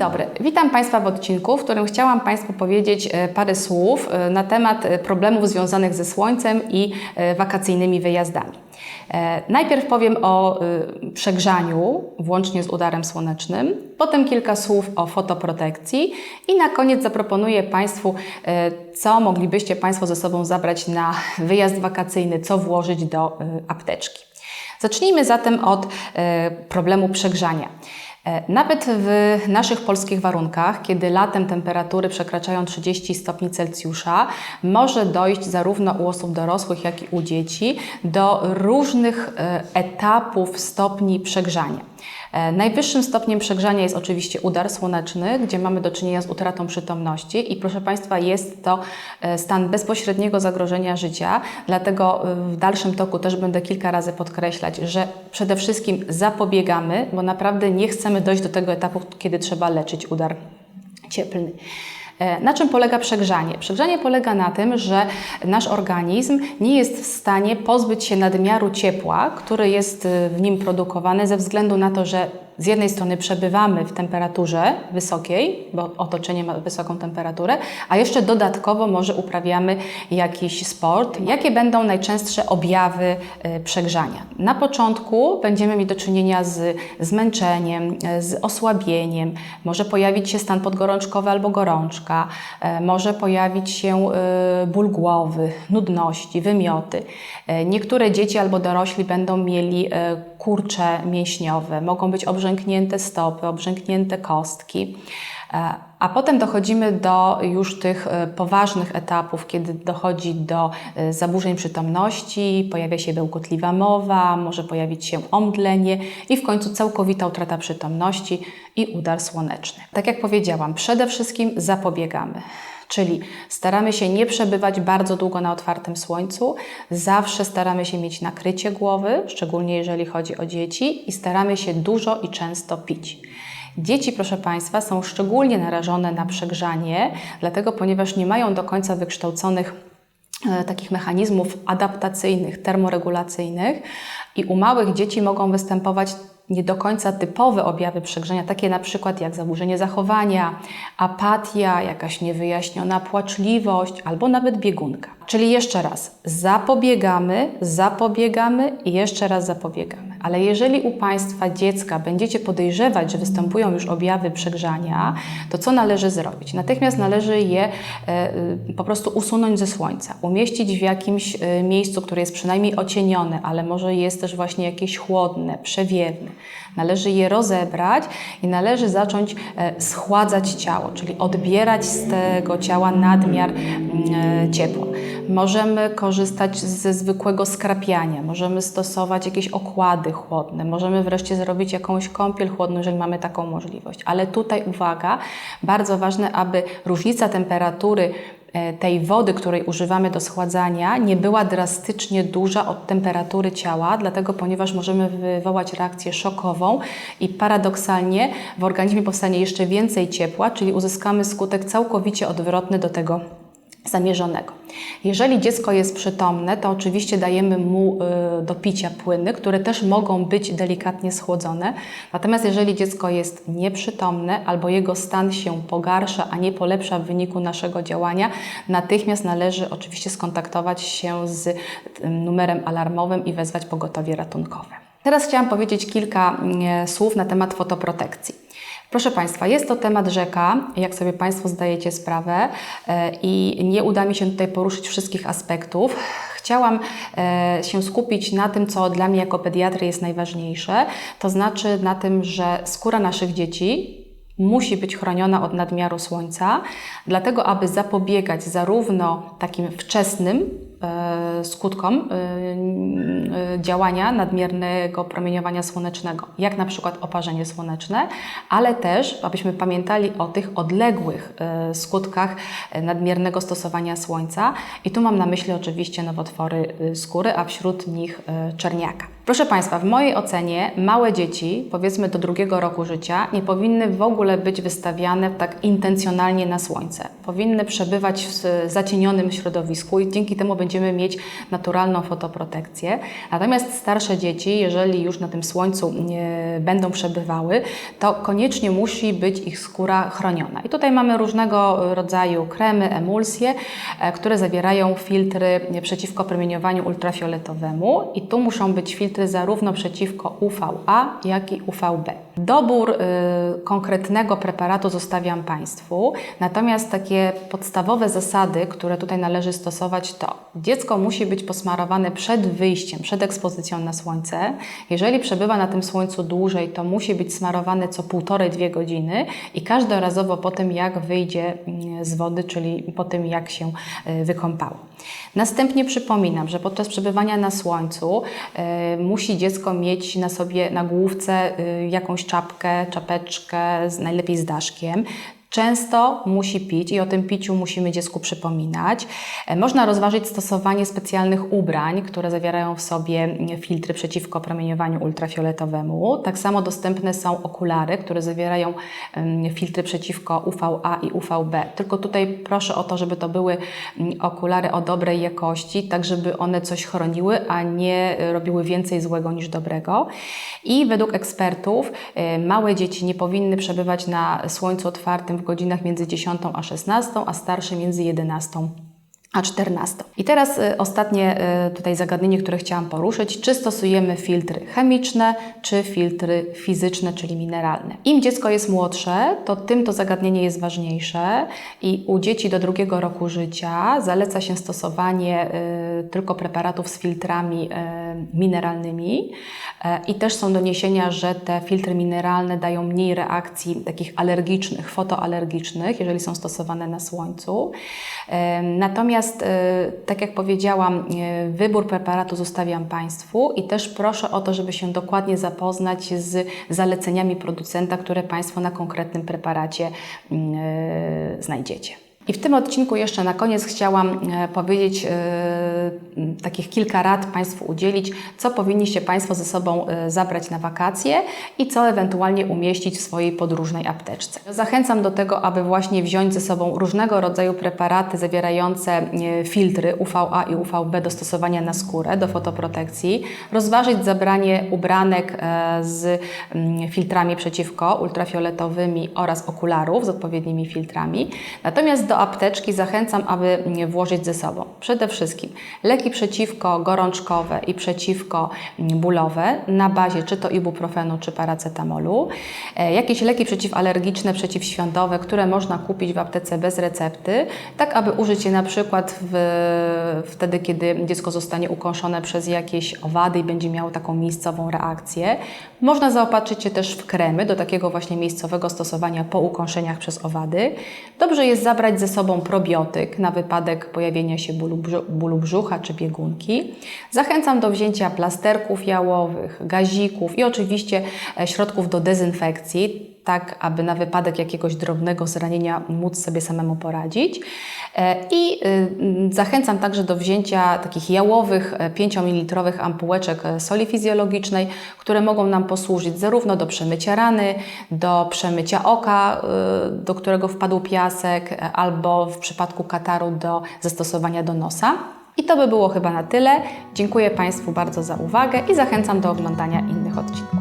dobry, witam Państwa w odcinku, w którym chciałam Państwu powiedzieć e, parę słów e, na temat e, problemów związanych ze słońcem i wakacyjnymi wyjazdami. Najpierw powiem o przegrzaniu, włącznie z udarem słonecznym, potem kilka słów o fotoprotekcji i na koniec zaproponuję Państwu, co moglibyście Państwo ze sobą zabrać na wyjazd wakacyjny, co włożyć do apteczki. Zacznijmy zatem od problemu przegrzania. E, Nawet w naszych polskich warunkach, kiedy latem temperatury przekraczają 30 stopni Celsjusza, może dojść zarówno u osób dorosłych, jak i u dzieci do różnych e, etapów stopni przegrzania. E, Najwyższym stopniem przegrzania jest oczywiście udar słoneczny, gdzie mamy do czynienia z utratą przytomności i proszę Państwa, jest to e, stan bezpośredniego zagrożenia życia, dlatego e, w dalszym toku też będę kilka razy podkreślać, że przede wszystkim zapobiegamy, bo naprawdę nie chcemy dojść do tego etapu, kiedy trzeba leczyć udar cieplny. E, Na czym polega przegrzanie? Przegrzanie polega na tym, że nasz organizm nie jest w stanie pozbyć się nadmiaru ciepła, który jest e, w nim produkowany ze względu na to, że z jednej strony przebywamy w temperaturze wysokiej, bo otoczenie ma wysoką temperaturę, a jeszcze dodatkowo może uprawiamy jakiś sport. Jakie będą najczęstsze objawy e, przegrzania? Na początku będziemy mieć do czynienia z zmęczeniem, z osłabieniem, może pojawić się stan podgorączkowy albo gorączka, e, może pojawić się e, ból głowy, nudności, wymioty. Niektóre dzieci albo dorośli będą mieli kurcze mięśniowe, mogą być obrzęknięte stopy, obrzęknięte kostki. E, A potem dochodzimy do już tych e, poważnych etapów, kiedy dochodzi do e, zaburzeń przytomności, pojawia się bełkotliwa mowa, może pojawić się omdlenie i w końcu całkowita utrata przytomności i udar słoneczny. Tak jak powiedziałam, przede wszystkim zapobiegamy. Czyli staramy się nie przebywać bardzo długo na otwartym słońcu, zawsze staramy się mieć nakrycie głowy, szczególnie jeżeli chodzi o dzieci, i staramy się dużo i często pić. Dzieci, proszę Państwa, są szczególnie narażone na przegrzanie, dlatego ponieważ nie mają do końca wykształconych e, takich mechanizmów adaptacyjnych, termoregulacyjnych i u małych dzieci mogą występować nie do końca typowe objawy przegrzania, takie na przykład jak zaburzenie zachowania, apatia, jakaś niewyjaśniona płaczliwość albo nawet biegunka. Czyli jeszcze raz, zapobiegamy, zapobiegamy i jeszcze raz zapobiegamy. Ale jeżeli u Państwa dziecka będziecie podejrzewać, że występują już objawy przegrzania, to co należy zrobić? Natychmiast należy je e, e, po prostu usunąć ze słońca, umieścić w jakimś e, miejscu, które jest przynajmniej ocienione, ale może jest też właśnie jakieś chłodne, przewiewne. Należy je rozebrać i należy zacząć schładzać ciało, czyli odbierać z tego ciała nadmiar mm, ciepła. Możemy korzystać ze zwykłego skrapiania, możemy stosować jakieś okłady chłodne, możemy wreszcie zrobić jakąś kąpiel chłodną, jeżeli mamy taką możliwość. Ale tutaj uwaga, bardzo ważne, aby różnica temperatury e, tej wody, której używamy do schładzania, nie była drastycznie duża od temperatury ciała, dlatego ponieważ możemy wywołać reakcję szokową i paradoksalnie w organizmie powstanie jeszcze więcej ciepła, czyli uzyskamy skutek całkowicie odwrotny do tego zamierzonego. Jeżeli dziecko jest przytomne, to oczywiście dajemy mu y, do picia płyny, które też mogą być delikatnie schłodzone. Natomiast jeżeli dziecko jest nieprzytomne albo jego stan się pogarsza, a nie polepsza w wyniku naszego działania, natychmiast należy oczywiście skontaktować się z y, numerem alarmowym i wezwać pogotowie ratunkowe. Teraz chciałam powiedzieć kilka mm, słów na temat fotoprotekcji. Proszę Państwa, jest to temat rzeka, jak sobie Państwo zdajecie sprawę, e, i nie uda mi się tutaj poruszyć wszystkich aspektów. Chciałam e, się skupić na tym, co dla mnie jako pediatry jest najważniejsze, to znaczy na tym, że skóra naszych dzieci musi być chroniona od nadmiaru słońca, dlatego aby zapobiegać zarówno takim wczesnym skutkom e, e, działania nadmiernego promieniowania słonecznego, jak na przykład oparzenie słoneczne, ale też abyśmy pamiętali o tych odległych e, skutkach e, nadmiernego stosowania słońca i tu mam na myśli oczywiście nowotwory e, skóry, a wśród nich e, czerniaka. Proszę Państwa, w mojej ocenie małe dzieci, powiedzmy do drugiego roku życia, nie powinny w ogóle być wystawiane tak intencjonalnie na słońce. Powinny przebywać w zacienionym środowisku i dzięki temu będziemy mieć naturalną fotoprotekcję. Natomiast starsze dzieci, jeżeli już na tym słońcu nie będą przebywały, to koniecznie musi być ich skóra chroniona. I tutaj mamy różnego rodzaju kremy, emulsje, e, które zawierają filtry przeciwko promieniowaniu ultrafioletowemu i tu muszą być filtry zarówno przeciwko UVA, jak i UVB. Dobór y, konkretnego preparatu zostawiam Państwu, natomiast takie podstawowe zasady, które tutaj należy stosować to dziecko musi być posmarowane przed wyjściem, przed ekspozycją na słońce. Jeżeli przebywa na tym słońcu dłużej, to musi być smarowane co półtorej, dwie godziny i każdorazowo po tym, jak wyjdzie mm, z wody, czyli po tym, jak się y, wykąpało. Następnie przypominam, że podczas przebywania na słońcu y, musi dziecko mieć na sobie na główce jakąś czapkę, czapeczkę, najlepiej z daszkiem. Często musi pić i o tym piciu musimy dziecku przypominać. E, Można rozważyć stosowanie specjalnych ubrań, które zawierają w sobie mm, filtry przeciwko promieniowaniu ultrafioletowemu. Tak samo dostępne są okulary, które zawierają em, filtry przeciwko UVA i UVB. Tylko tutaj proszę o to, żeby to były mm, okulary o dobrej jakości, tak żeby one coś chroniły, a nie e, robiły więcej złego niż dobrego. I według ekspertów e, małe dzieci nie powinny przebywać na słońcu otwartym w godzinach między 10 a 16, a starsze między 11 a 14. I teraz y, ostatnie y, tutaj zagadnienie, które chciałam poruszyć. Czy stosujemy filtry chemiczne, czy filtry fizyczne, czyli mineralne? Im dziecko jest młodsze, to tym to zagadnienie jest ważniejsze i u dzieci do drugiego roku życia zaleca się stosowanie y, tylko preparatów z filtrami mineralnymi i też są doniesienia, że te filtry mineralne dają mniej reakcji takich alergicznych, fotoalergicznych, jeżeli są stosowane na słońcu. E, Natomiast, e, tak jak powiedziałam, e, wybór preparatu zostawiam Państwu i też proszę o to, żeby się dokładnie zapoznać z zaleceniami producenta, które Państwo na konkretnym preparacie mm, e, znajdziecie. I w tym odcinku jeszcze na koniec chciałam e, powiedzieć, e, takich kilka rad Państwu udzielić, co powinniście Państwo ze sobą e, zabrać na wakacje i co ewentualnie umieścić w swojej podróżnej apteczce. Zachęcam do tego, aby właśnie wziąć ze sobą różnego rodzaju preparaty zawierające filtry UVA i UVB do stosowania na skórę, do fotoprotekcji, rozważyć zabranie ubranek z mm, filtrami przeciwko ultrafioletowymi oraz okularów z odpowiednimi filtrami. Natomiast do apteczki zachęcam, aby włożyć ze sobą przede wszystkim leki przeciwko gorączkowe i przeciwko bólowe na bazie czy to ibuprofenu, czy paracetamolu, e, jakieś leki przeciwalergiczne, przeciwświątowe, które można kupić w aptece bez recepty, tak aby użyć je na przykład w, wtedy, kiedy dziecko zostanie ukąszone przez jakieś owady i będzie miało taką miejscową reakcję. Można zaopatrzyć się też w kremy do takiego właśnie miejscowego stosowania po ukąszeniach przez owady. Dobrze jest zabrać ze sobą probiotyk na wypadek pojawienia się bólu, brzu- bólu brzucha czy biegunki. Zachęcam do wzięcia plasterków jałowych, gazików i oczywiście e, środków do dezynfekcji, tak aby na wypadek jakiegoś drobnego zranienia móc sobie samemu poradzić. E, I y, zachęcam także do wzięcia takich jałowych 5 ml ampułeczek e, soli fizjologicznej, które mogą nam posłużyć zarówno do przemycia rany, do przemycia oka, do którego wpadł piasek, e, albo w przypadku kataru do zastosowania do nosa. I to by było chyba na tyle. Dziękuję Państwu bardzo za uwagę i zachęcam do oglądania innych odcinków.